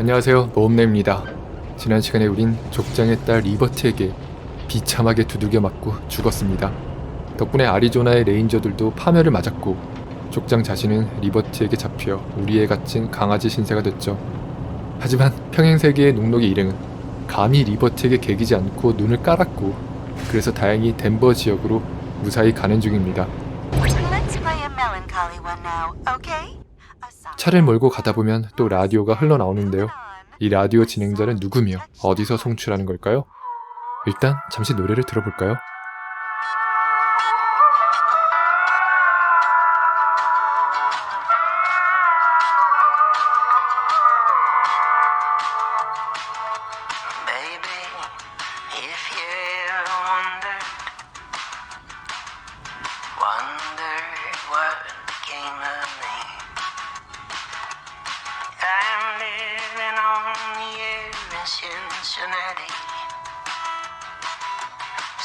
안녕하세요. 모험내입니다. 지난 시간에 우린 족장의 딸 리버트에게 비참하게 두들겨 맞고 죽었습니다. 덕분에 아리조나의 레인저들도 파멸을 맞았고 족장 자신은 리버트에게 잡혀 우리에 갇힌 강아지 신세가 됐죠. 하지만 평행세계의 녹록의 일행은 감히 리버트에게 개기지 않고 눈을 깔았고 그래서 다행히 덴버 지역으로 무사히 가는 중입니다 차를 몰고 가다 보면 또 라디오가 흘러나오는데요 이 라디오 진행자는 누구며 어디서 송출하는 걸까요? 일단 잠시 노래를 들어볼까요?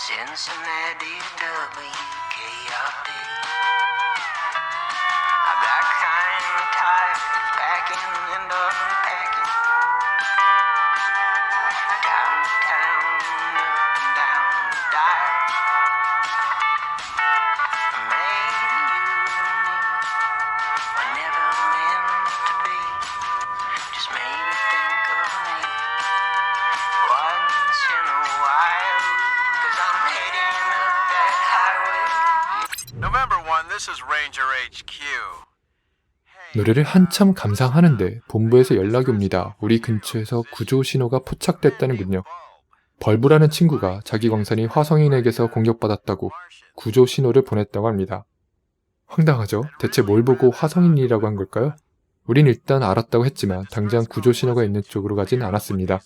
Cincinnati, WKRD. I got kind of tired packing and unpacking. 노래를 한참 감상하는데 본부에서 연락이 옵니다. 우리 근처에서 구조 신호가 포착됐다는군요. 벌브라는 친구가 자기 광산이 화성인에게서 공격받았다고 구조 신호를 보냈다고 합니다. 황당하죠? 대체 뭘 보고 화성인이라고 한 걸까요? 우린 일단 알았다고 했지만 당장 구조 신호가 있는 쪽으로 가진 않았습니다.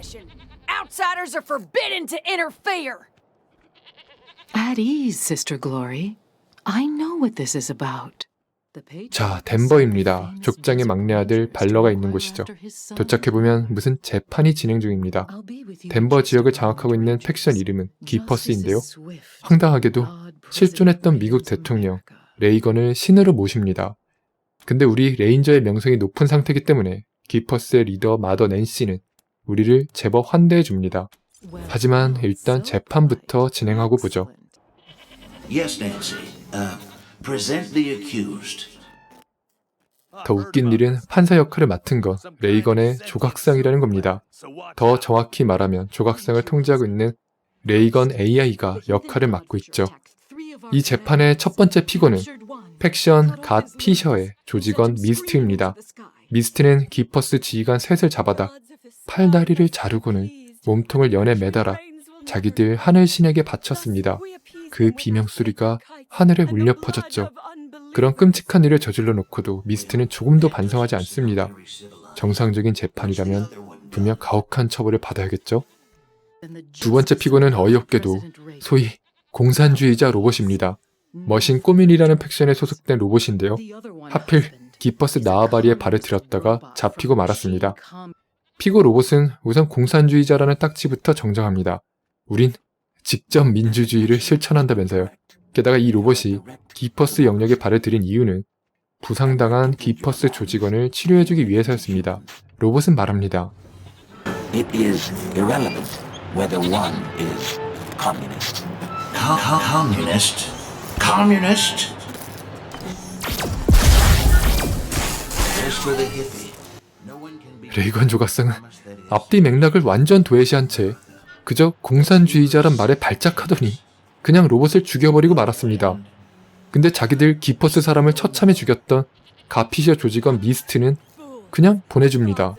Session. Outsiders are forbidden to interfere. At ease, Sister Glory. I know what this is about. 자, 덴버입니다. 족장의 막내 아들 발러가 있는 곳이죠. 도착해보면 무슨 재판이 진행 중입니다. 덴버 지역을 장악하고 있는 팩션 이름은 기퍼스인데요. 황당하게도 실존했던 미국 대통령 레이건을 신으로 모십니다. 근데 우리 레인저의 명성이 높은 상태이기 때문에 기퍼스의 리더 마더 낸시는 우리를 제법 환대해 줍니다. 하지만 일단 재판부터 진행하고 보죠. Yes, Nancy. Uh, present the accused. 더 웃긴 일은 판사 역할을 맡은 건 레이건의 조각상이라는 겁니다. 더 정확히 말하면 조각상을 통제하고 있는 레이건 AI가 역할을 맡고 있죠. 이 재판의 첫 번째 피고는 팩션 갓 피셔의 조직원 미스트입니다. 미스트는 기퍼스 지휘관 셋을 잡아다 팔다리를 자르고는 몸통을 연에 매달아 자기들 하늘신에게 바쳤습니다. 그 비명소리가 하늘에 울려 퍼졌죠. 그런 끔찍한 일을 저질러 놓고도 미스트는 조금도 반성하지 않습니다. 정상적인 재판이라면 분명 가혹한 처벌을 받아야겠죠? 두 번째 피고는 어이없게도 소위 공산주의자 로봇입니다. 머신 꼬민이라는 팩션에 소속된 로봇인데요. 하필 기퍼스 나아바리에 발을 들였다가 잡히고 말았습니다. 피고 로봇은 우선 공산주의자라는 딱지부터 정정합니다. 우린 직접 민주주의를 실천한다면서요. 게다가 이 로봇이 기퍼스 영역에 발을 들인 이유는 부상당한 기퍼스 조직원을 치료해주기 위해서였습니다. 로봇은 말합니다. It is irrelevant whether one is communist. Co- co- communist? Communist? As for the hippie, 레이건 조각상은 앞뒤 맥락을 완전 도외시한 채 그저 공산주의자란 말에 발작하더니 그냥 로봇을 죽여버리고 말았습니다. 근데 자기들 기퍼스 사람을 처참히 죽였던 가피셔 조직원 미스트는 그냥 보내줍니다.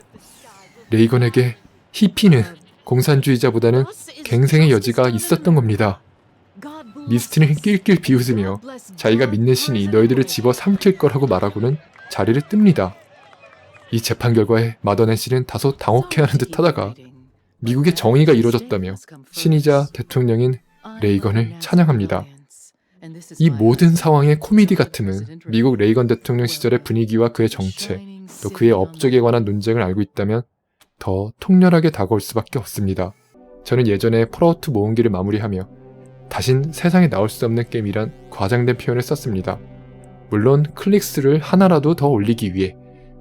레이건에게 히피는 공산주의자보다는 갱생의 여지가 있었던 겁니다. 미스트는 낄낄 비웃으며 자기가 믿는 신이 너희들을 집어 삼킬 거라고 말하고는 자리를 뜹니다. 이 재판 결과에 마더넨 씨는 다소 당혹해하는 듯하다가 미국의 정의가 이루어졌다며 신이자 대통령인 레이건을 찬양합니다. 이 모든 상황의 코미디 같음은 미국 레이건 대통령 시절의 분위기와 그의 정책, 또 그의 업적에 관한 논쟁을 알고 있다면 더 통렬하게 다가올 수밖에 없습니다. 저는 예전에 폴아우트 모험기를 마무리하며 다신 세상에 나올 수 없는 게임이란 과장된 표현을 썼습니다. 물론 클릭수를 하나라도 더 올리기 위해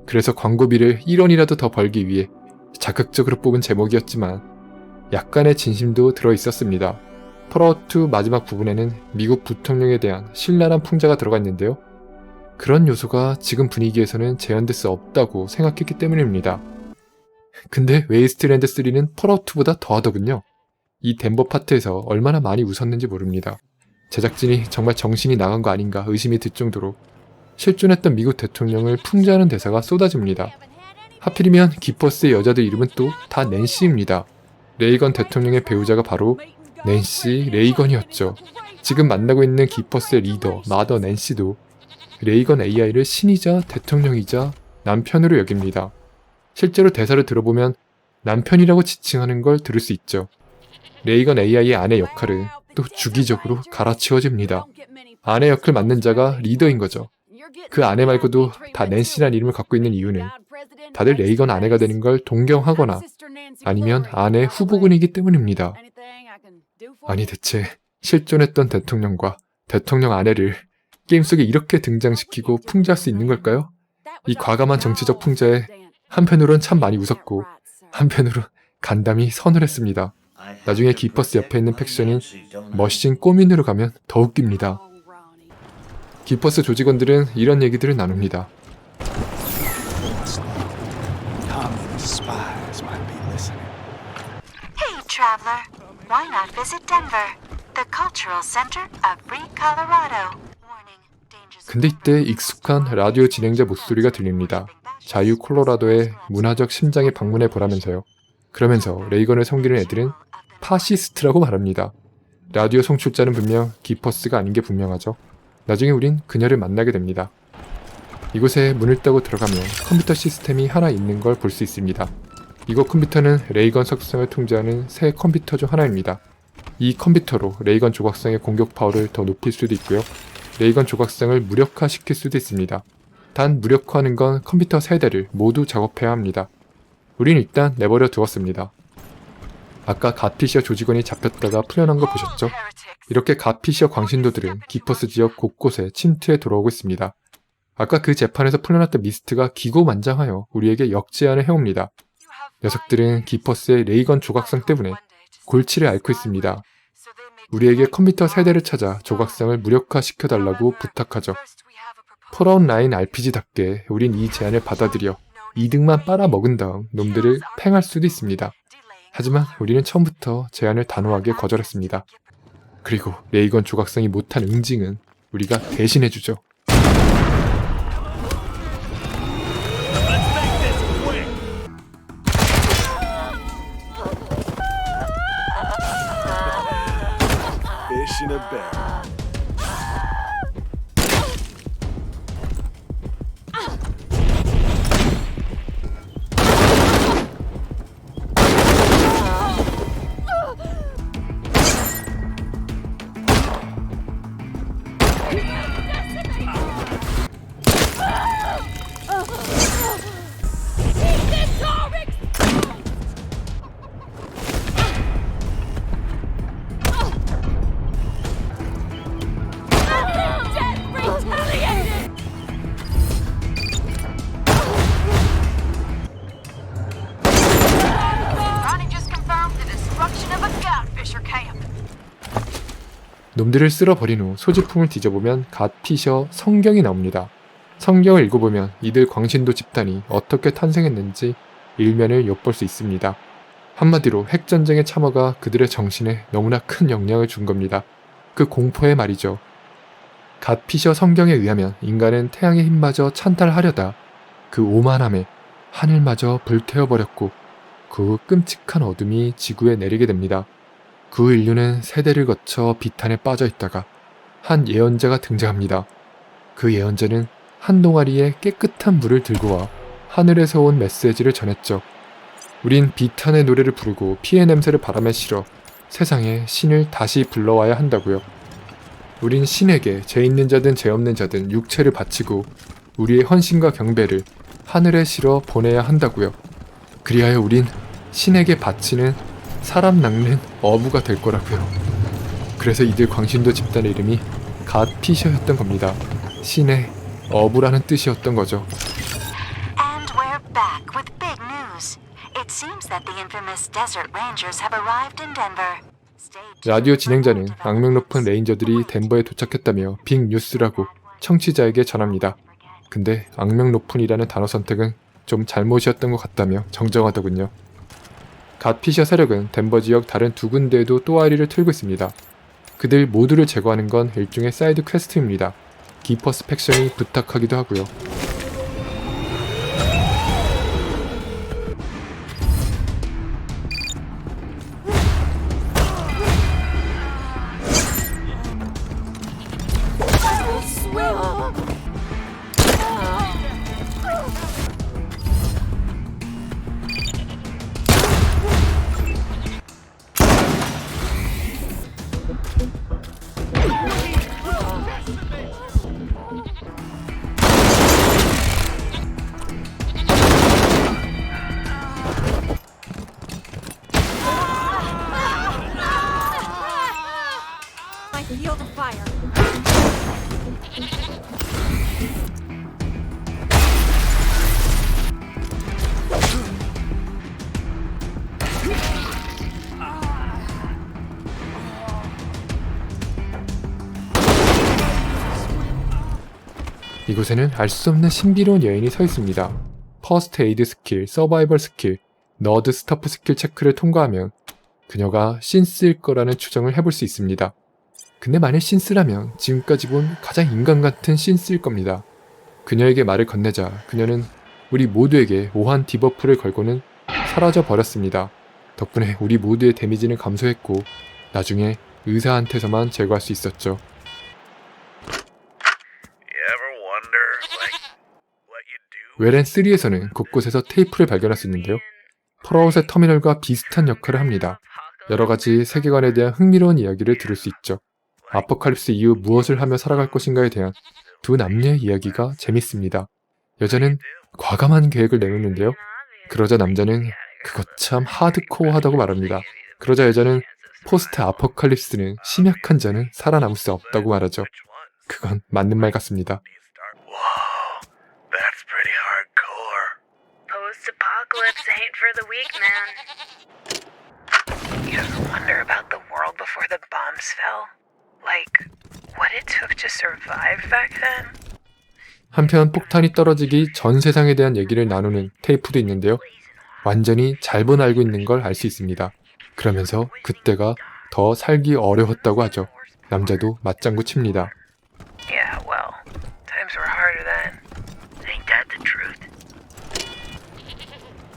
그래서 광고비를 1원이라도 더 벌기 위해 자극적으로 뽑은 제목이었지만 약간의 진심도 들어 있었습니다. 펄아웃2 마지막 부분에는 미국 부통령에 대한 신랄한 풍자가 들어가 있는데요. 그런 요소가 지금 분위기에서는 재현될 수 없다고 생각했기 때문입니다. 근데 웨이스트랜드 3는 펄아웃2보다 더하더군요. 이 덴버 파트에서 얼마나 많이 웃었는지 모릅니다. 제작진이 정말 정신이 나간 거 아닌가 의심이 들 정도로 실존했던 미국 대통령을 풍자하는 대사가 쏟아집니다. 하필이면 기퍼스의 여자들 이름은 또 다 낸시입니다. 레이건 대통령의 배우자가 바로 낸시 레이건이었죠. 지금 만나고 있는 기퍼스의 리더 마더 낸시도 레이건 AI를 신이자 대통령이자 남편으로 여깁니다. 실제로 대사를 들어보면 남편이라고 지칭하는 걸 들을 수 있죠. 레이건 AI의 아내 역할은 또 주기적으로 갈아치워집니다. 아내 역을 맡는 자가 리더인 거죠. 그 아내 말고도 다 낸시란 이름을 갖고 있는 이유는 다들 레이건 아내가 되는 걸 동경하거나 아니면 아내 후보군이기 때문입니다. 아니 대체 실존했던 대통령과 대통령 아내를 게임 속에 이렇게 등장시키고 풍자할 수 있는 걸까요? 이 과감한 정치적 풍자에 한편으론 참 많이 웃었고 한편으론 간담이 서늘했습니다. 나중에 기퍼스 옆에 있는 팩션인 머신 꼬민으로 가면 더 웃깁니다. 기퍼스 조직원들은 이런 얘기들을 나눕니다. Communist spies might be listening. Hey, traveler. Why not visit Denver, the cultural center of free Colorado? Warning, dangers of 근데 이때 익숙한 라디오 진행자 목소리가 들립니다. 자유 콜로라도의 문화적 심장에 방문해 보라면서요. 그러면서 레이건을 섬기는 애들은 파시스트라고 말합니다. 라디오 송출자는 분명 기퍼스가 아닌 게 분명하죠. 나중에 우린 그녀를 만나게 됩니다. 이곳에 문을 따고 들어가면 컴퓨터 시스템이 하나 있는 걸 볼 수 있습니다. 이곳 컴퓨터는 레이건 석상을 통제하는 새 컴퓨터 중 하나입니다. 이 컴퓨터로 레이건 조각상의 공격 파워를 더 높일 수도 있고요. 레이건 조각상을 무력화시킬 수도 있습니다. 단 무력화하는 건 컴퓨터 세대를 모두 작업해야 합니다. 우린 일단 내버려 두었습니다. 아까 가피시어 조직원이 잡혔다가 풀려난 거 보셨죠? 이렇게 가피시어 광신도들은 기퍼스 지역 곳곳에 침투해 들어오고 있습니다. 아까 그 재판에서 풀려났던 미스트가 기고만장하여 우리에게 역제안을 해옵니다. 녀석들은 기퍼스의 레이건 조각상 때문에 골치를 앓고 있습니다. 우리에게 컴퓨터 세대를 찾아 조각상을 무력화시켜달라고 부탁하죠. 폴아웃 라인 RPG답게 우린 이 제안을 받아들여 이득만 빨아먹은 다음 놈들을 팽할 수도 있습니다. 하지만 우리는 처음부터 제안을 단호하게 거절했습니다. 그리고 레이건 조각상이 못한 응징은 우리가 대신해주죠. Fish. 놈들을 쓸어버린 후 소지품을 뒤져보면 갓피셔 성경이 나옵니다. 성경을 읽어보면 이들 광신도 집단이 어떻게 탄생했는지 일면을 엿볼 수 있습니다. 한마디로 핵전쟁의 참화가 그들의 정신에 너무나 큰 영향을 준 겁니다. 그 공포의 말이죠. 갓피셔 성경에 의하면 인간은 태양의 힘마저 찬탈하려다 그 오만함에 하늘마저 불태워버렸고 그후 끔찍한 어둠이 지구에 내리게 됩니다. 그후 인류는 세대를 거쳐 비탄에 빠져 있다가 한 예언자가 등장합니다. 그 예언자는 한 동아리의 깨끗한 물을 들고 와 하늘에서 온 메시지를 전했죠. 우린 비탄의 노래를 부르고 피해 냄새를 바람에 실어 세상에 신을 다시 불러와야 한다고요. 우린 신에게 죄 있는 자든 죄 없는 자든 육체를 바치고 우리의 헌신과 경배를 하늘에 실어 보내야 한다고요. 그리하여 우린 신에게 바치는 사람 낚는 어부가 될 거라고요. 그래서 이들 광신도 집단의 이름이 갓 피셔였던 겁니다. 신의 어부라는 뜻이었던 거죠. And we're back with big news. It seems that the infamous Desert Rangers have arrived in Denver. 라디오 진행자는 악명 높은. 레인저들이 덴버에 도착했다며 빅 뉴스라고 청취자에게 전합니다. 근데 악명 높은이라는 단어 선택은 좀 잘못이었던 것 같다며 정정하더군요. 갓 피셔 세력은 덴버 지역 다른 두 군데에도 또아리를 틀고 있습니다. 그들 모두를 제거하는 건 일종의 사이드 퀘스트입니다. 기퍼스 팩션이 부탁하기도 하고요. 이곳에는 알 수 없는 신비로운 여인이 서 있습니다. 퍼스트 에이드 스킬, 서바이벌 스킬, 너드 스타프 스킬 체크를 통과하면 그녀가 신스일 거라는 추정을 해볼 수 있습니다. 근데 만일 신스라면 지금까지 본 가장 인간 같은 신스일 겁니다. 그녀에게 말을 건네자 그녀는 우리 모두에게 오한 디버프를 걸고는 사라져 버렸습니다. 덕분에 우리 모두의 데미지는 감소했고 나중에 의사한테서만 제거할 수 있었죠. You ever wonder, like, what you do? 웨렌 3에서는 곳곳에서 테이프를 발견할 수 있는데요. 폴아웃의 터미널과 비슷한 역할을 합니다. 여러 가지 세계관에 대한 흥미로운 이야기를 들을 수 있죠. 아포칼립스 이후 무엇을 하며 살아갈 것인가에 대한 두 남녀의 이야기가 재밌습니다. 여자는 과감한 계획을 내놓는데요. 그러자 남자는 그것 참 하드코어하다고 말합니다. 그러자 여자는 포스트 아포칼립스는 심약한 자는 살아남을 수 없다고 말하죠. 그건 맞는 말 같습니다. For the weak, man. You ever wonder about the world before the bombs fell? Like, what it took to survive back then? 한편 폭탄이 떨어지기 전 세상에 대한 얘기를 나누는 테이프도 있는데요. 완전히 잘못 알고 있는 걸 알 수 있습니다. 그러면서 그때가 더 살기 어려웠다고 하죠. 남자도 맞장구 칩니다. Yeah, well, times were harder then. Ain't that the truth?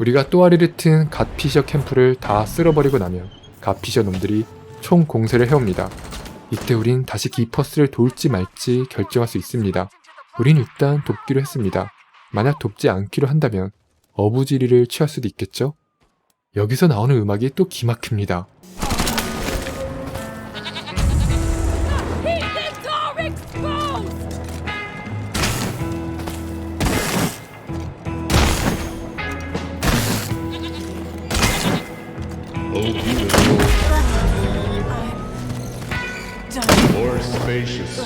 우리가 또아리를 튼 갓피셔 캠프를 다 쓸어버리고 나면 갓피셔 놈들이 총 공세를 해옵니다. 이때 우린 다시 기퍼스를 도울지 말지 결정할 수 있습니다. 우린 일단 돕기로 했습니다. 만약 돕지 않기로 한다면 어부지리를 취할 수도 있겠죠? 여기서 나오는 음악이 또 기막힙니다.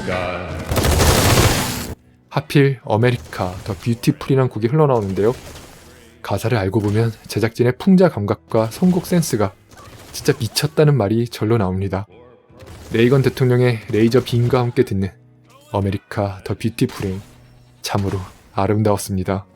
Sky. 하필 어메리카 더 뷰티풀이란 곡이 흘러나오는데요. 가사를 알고 보면 제작진의 풍자 감각과 선곡 센스가 진짜 미쳤다는 말이 절로 나옵니다. 레이건 대통령의 레이저 빔과 함께 듣는 어메리카 더 뷰티풀은 참으로 아름다웠습니다.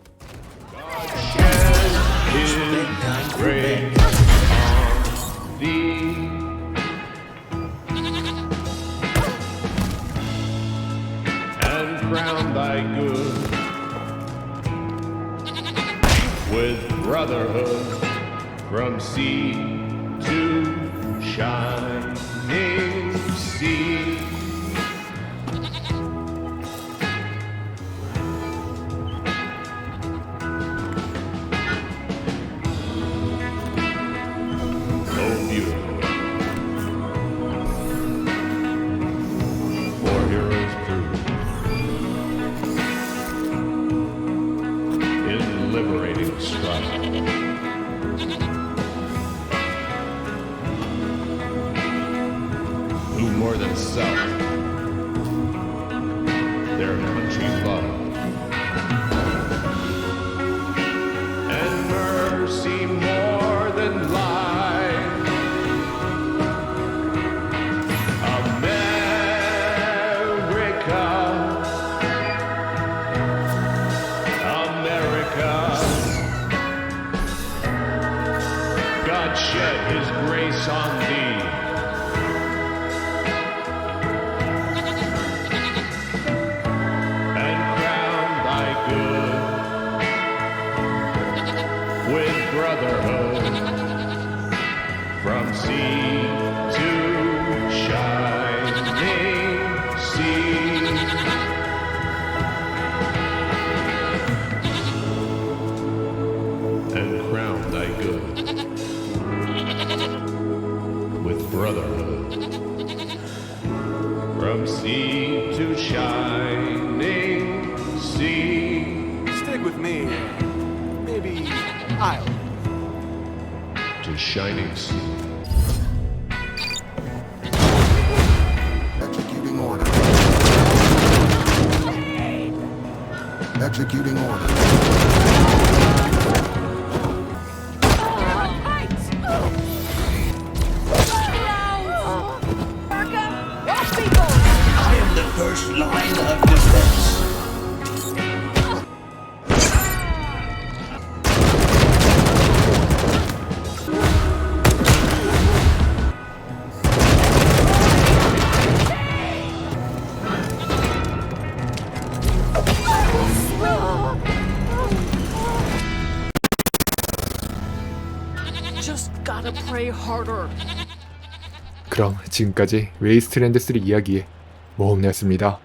From sea to shining sea. maybe I'll. To Shining Sea. Executing order. Executing order. 그럼 지금까지 웨이스트랜드 3 이야기의 모험이었습니다.